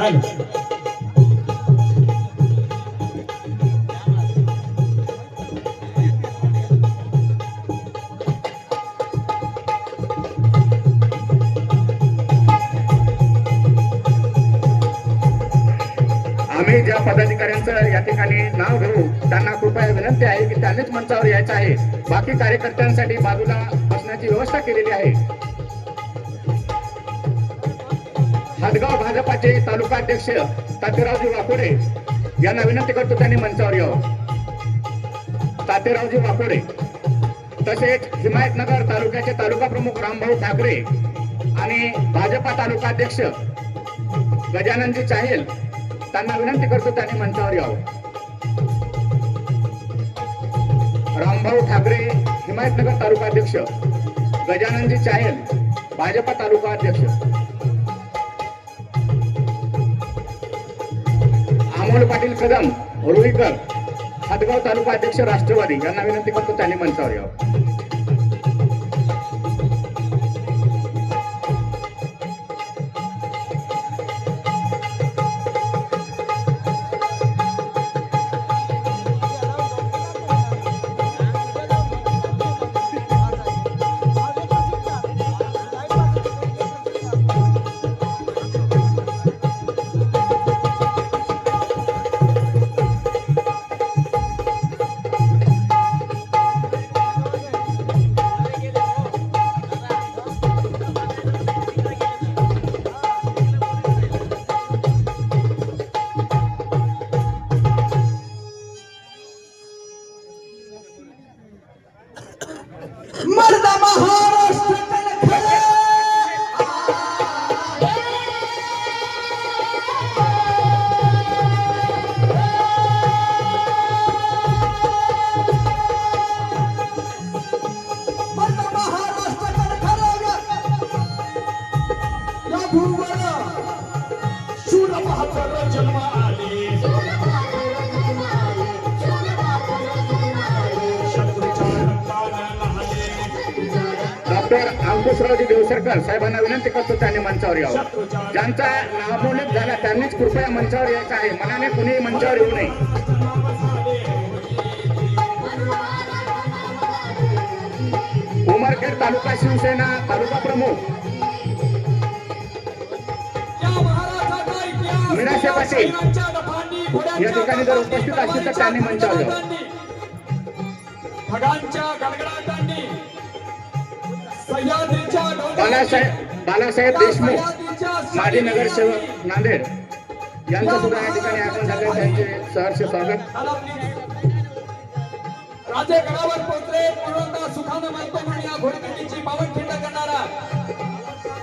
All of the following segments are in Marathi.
चालेल आम्ही ज्या पदाधिकाऱ्यांचं या ठिकाणी नाव घेऊ त्यांना कृपया विनंती आहे की त्यांनीच मंचावर यायचं आहे. बाकी कार्यकर्त्यांसाठी बाजूला बसण्याची व्यवस्था केलेली आहे. हादगाव भाजपाचे तालुका अध्यक्ष तातेरावजी वाकोडे यांना विनंती करतो त्यांनी मंचावर यावं. तातेरावजी वाकोडे तसेच हिमायतनगर तालुक्याचे तालुका प्रमुख रामभाऊ ठाकरे आणि भाजपा तालुका अध्यक्ष गजाननजी चाहेल त्यांना विनंती करतो त्यांनी मंचावर यावं. रामभाऊ ठाकरे हिमायतनगर तालुका अध्यक्ष गजाननजी चाहेल भाजपा तालुका अध्यक्ष अमोल पाटील कदम रोहिकर हदगाव तालुका अध्यक्ष राष्ट्रवादी. यांना विनंती करतो त्यांनी मंचावर यावं. अंकुशरावजी देवसरकर साहेबांना विनंती करतो त्यांनी मंचावर यावं. ज्यांचा नामोल्लेख झाला त्यांनीच कृपया मंचावर यायचं आहे. मनाने कुणीही मंचावर येऊ नये. उमरखेड तालुका शिवसेना तालुका प्रमुख मीनाक्षी पाटील या ठिकाणी जर उपस्थित असतील तर त्यांनी डोंगरांनी, बालासाहेब बालासाहेब देशमुख माजी नगरसेवक नांदेड यांचं सुद्धा या ठिकाणी आपण झाले त्यांचे सहर्ष स्वागत. राजे गडावर पोचले पूर्णतः सुखानं माहिती म्हणून या घोडदंडीची पावनखिंड करणारा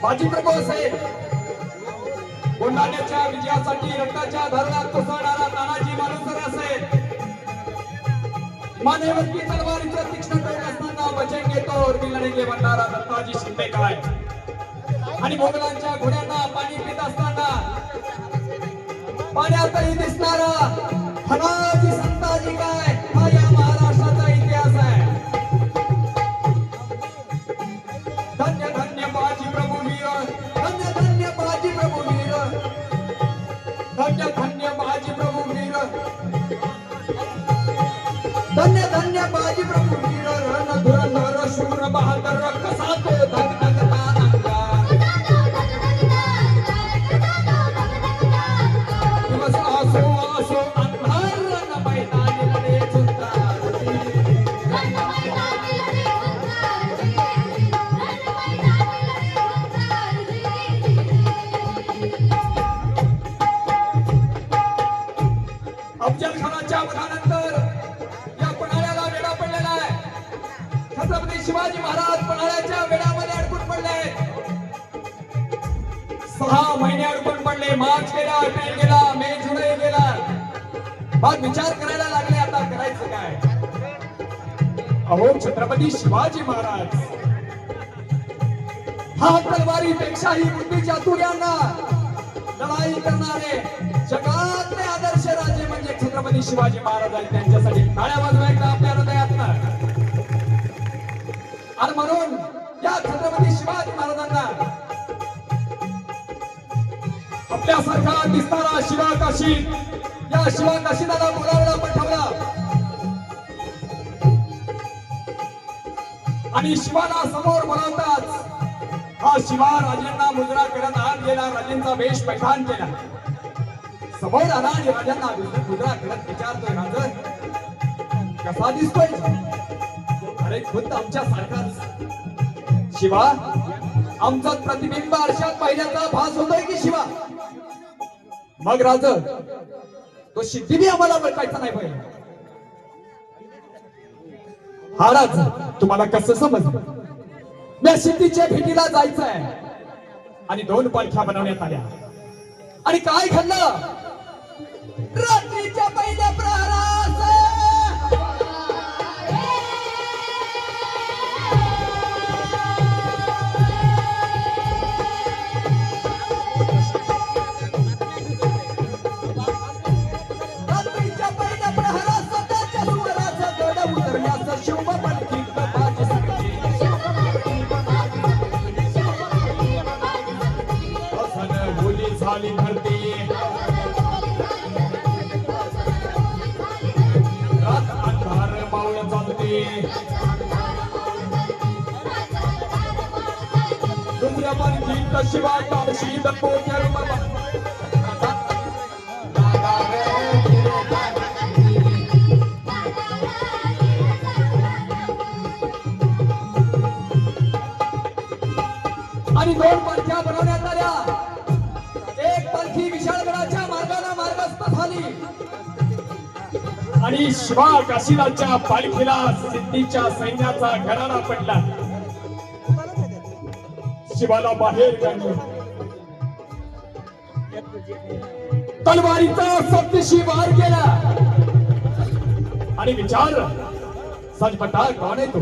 माजी प्रभू असेल कोंढाण्याच्या विजयासाठी रक्ताच्या धरणात कोसळणारा तानाजी मालुसर असेल मानेवरती तलवारीचा तीक्ष्ण टोक असताना वचन घेतो. उर्मी लढेंगे म्हणणारा दत्ताजी शिंदे काय? आणि मोगलांच्या घोड्यांना पाणी पित असताना पाण्यातही दिसणारा हनाजी बाजी प्रभू वीर रण धुरंधर शूर बहादर शिवाजी महाराज पन्हाळ्याच्या वेळामध्ये अडकून पडले. आहेत सहा महिने अडकून पडले. मार्च गेला एप्रिल गेला मे जुलै गेला. मग विचार करायला लागले आता करायचं काय? अहो छत्रपती शिवाजी महाराज. हा तलवारी पेक्षाही बुद्धी चातुर्यांना लढाई करणारे जगातले आदर्श राजे म्हणजे छत्रपती शिवाजी महाराज आणि त्यांच्यासाठी टाळ्या वाजवा एकदा म्हणून या छत्रपती शिवाजी महाराजांना आपल्यासारखा दिसणारा शिवा काशी या शिवा काशीदाला बोलावला पाठवला आणि शिवाला समोर बोलावताच हा शिवा राजांना मुजरा करत आत गेला राजेंचा वेश पैठाण केला. समोर आला आणि राजांना मुजरा करत विचारतोय राजन कसा दिसतोय? अरे खुद्द आमच्या सारखाच शिवा आमचा प्रतिबिंब आरशात पाहिल्याचा भास होतोय की शिवा? मग राज तो सिद्धी आम्हाला बघायचा नाही पाहिजे हा राज तुम्हाला कसं समजलं? मी सिद्धीच्या भेटीला जायचं आहे आणि दोन पालख्या बनवण्यात आल्या. आणि काय खाल्लं रात्रीच्या पहिल्या आणि दोन पालख्या बनवण्यात आल्या. एक पालखी विशाळगडाच्या मार्गाला मार्गस्थ झाली. आणि शिवा काशीराजच्या पालखीला सिद्धीच्या सैन्याचा घराणा पडला. शिवाला बाहेर काढले तलवारीचा सप्तशी वार केला. आणि विचार सजपटा कोण आहे तो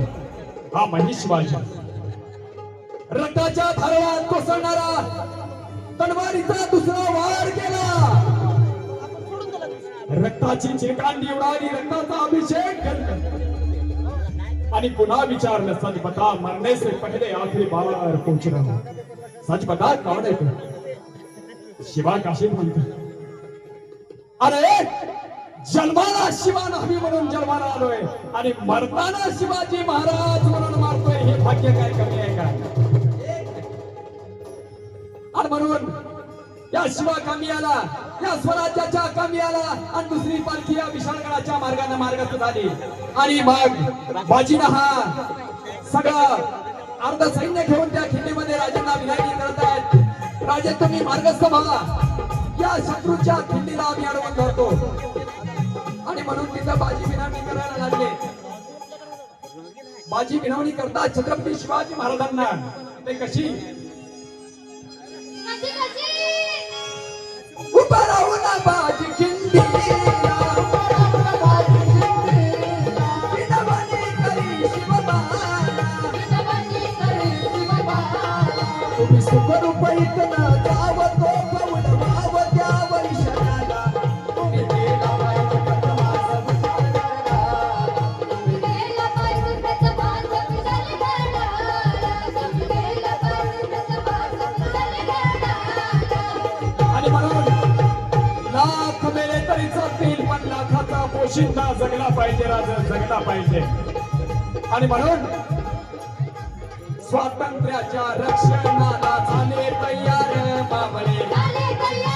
हा महेश शिवाजी रक्ताच्या धारवात कोसळणारा तलवारीचा दुसरा वार केला. रक्ताची चिरकांडी उडाली रक्ताचा अभिषेक केला आणि पुन्हा विचारलं सच बता मरने से पहले आखिरी बार पहुंचना हो. सच बता कौन आहे तू शिवा काशी म्हणतो अरे जन्माला शिवा नाही म्हणून जन्माला आलोय आणि मरताना शिवाजी महाराज म्हणून मारतोय हे भाग्य काय कमी आहे का? आणि म्हणून या शिवा कामी आला या स्वराज्याच्या कमी आला आणि दुसरी पालखी या विशाळगडाच्या मार्गाने मार्गस्थ झाली. आणि मग बाजीनं हा सगळं अर्ध सैन्य घेऊन त्या खिंडीमध्ये राजांना विनंती करत आहेत राजे तुम्ही मार्गस्थ व्हा. या शत्रूच्या खिंडीला आम्ही अडवून धरतो. आणि म्हणून तिथं बाजी विनवणी करायला लागले. बाजी विनवणी करता छत्रपती शिवाजी महाराजांना. ते कशी? पाहिजे राजा जगला पाहिजे. आणि म्हणून स्वातंत्र्याच्या रक्षणाला झाले तयार बाबळे